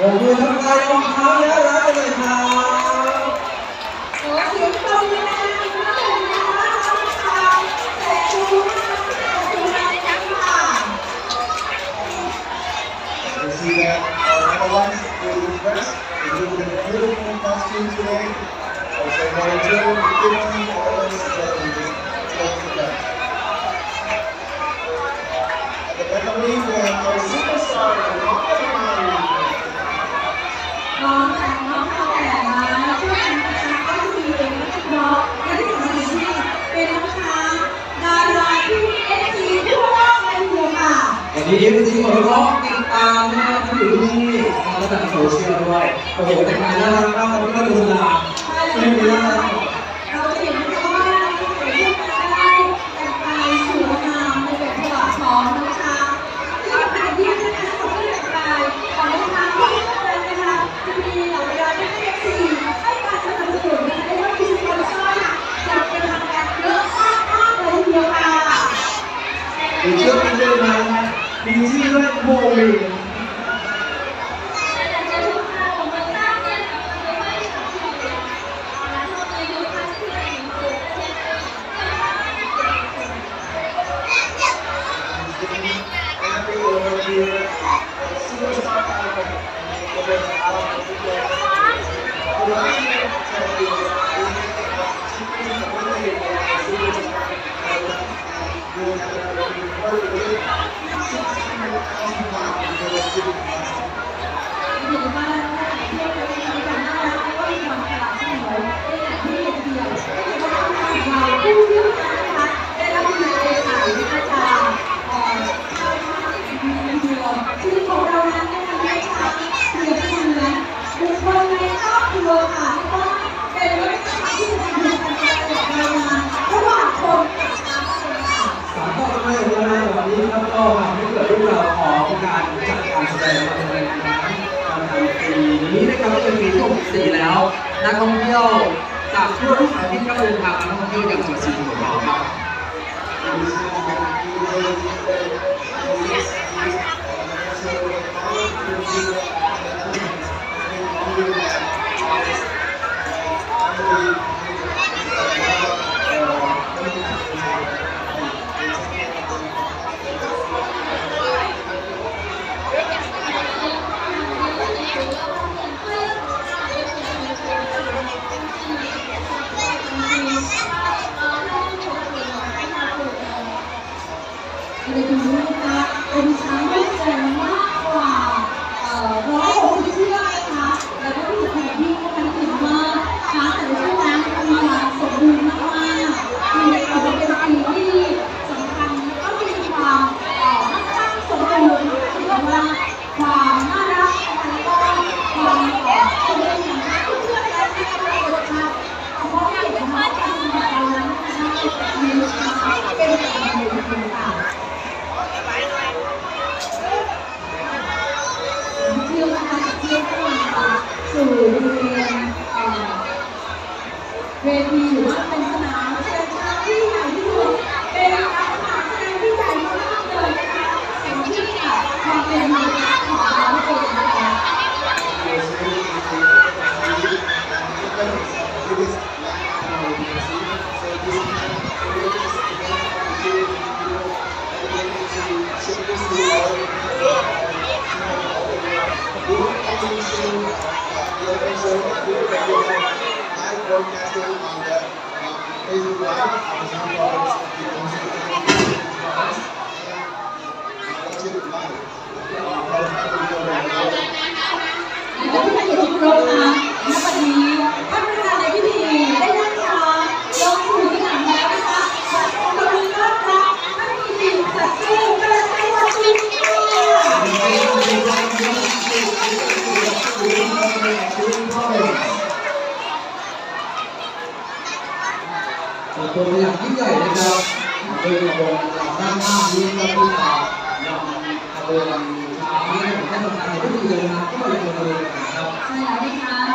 ผมมือทำลายรองเท้าแล้วรักเลยครับขอเสียงปรบมือ ดาราที่เอฟซีทั่วโลกเลยทีเดียวค่ะวันนี้ยินดีของน้องติดตามนะครับที่อยู่ที่นี่แล้วก็ทางโซเชียลด้วยโอ้โหแต่งงานน่ารักมากวันนี้ก็ดูสลา ไม่มีน่ารักเราจะเห็นนะคะว่าเราจะเห็นรูปได้แต่งกายสวยงามในแบบฉบับของน้องช้างที่สำคัญที่นะคะของที่แต่งกายของน้องช้างที่เป็นะคะจะมีเหล่าบรรดาที่เอฟซีให้การสนับสนุนนะคะและก็มีสปอนเซอร์ค่ะอย่างเป็นทางการเยอะมากๆเลยทีเดียวค่ะมีเชือกมีเชือกมามีชื่อด้วยโบวี happy นักท่องเที่ยวจากทั่วทุกสถานที่ก็เดินทางมาท่องเที่ยวอย่างสวัดศรีสะเกษของเราครับในปีนี้นะคะเป็นช้างที่แสดงมากกว่าเอ่อร้อยหกสิบเชือกนะคะแล้วก็ที่สำคัญที่คะเห็นว่าช้างแต่ละเชือกนั้นมีความสมบูรณ์มากๆมีถือว่าเป็นปีที่สำคัญแล้วก็มีความเอ่อมั่นคงสมบูรณ์ถือว่าความน่ารักแล้วก็ความเอ่อสมบูรณ์ของช้างเชือนั้นนะคะเป็นรสชาเฉพาะในของเราที่เรานนะคะเป็น เวทีหรือว่าเป็นสนามแสดงช้างที่ใหญ่ที่สุดเป็นสนามแสดงที่ใหญ่มากๆเลยนะคะแห่งที่ค่ะความเป็นมาของเราเองนะคะ broadcasting on the um, Live. I was on tôi làm cái gì bây giờ tôi là một là ra ma đi ra tôi là tôi làm cái này rất là nhiều cái cũng là tôi làm sao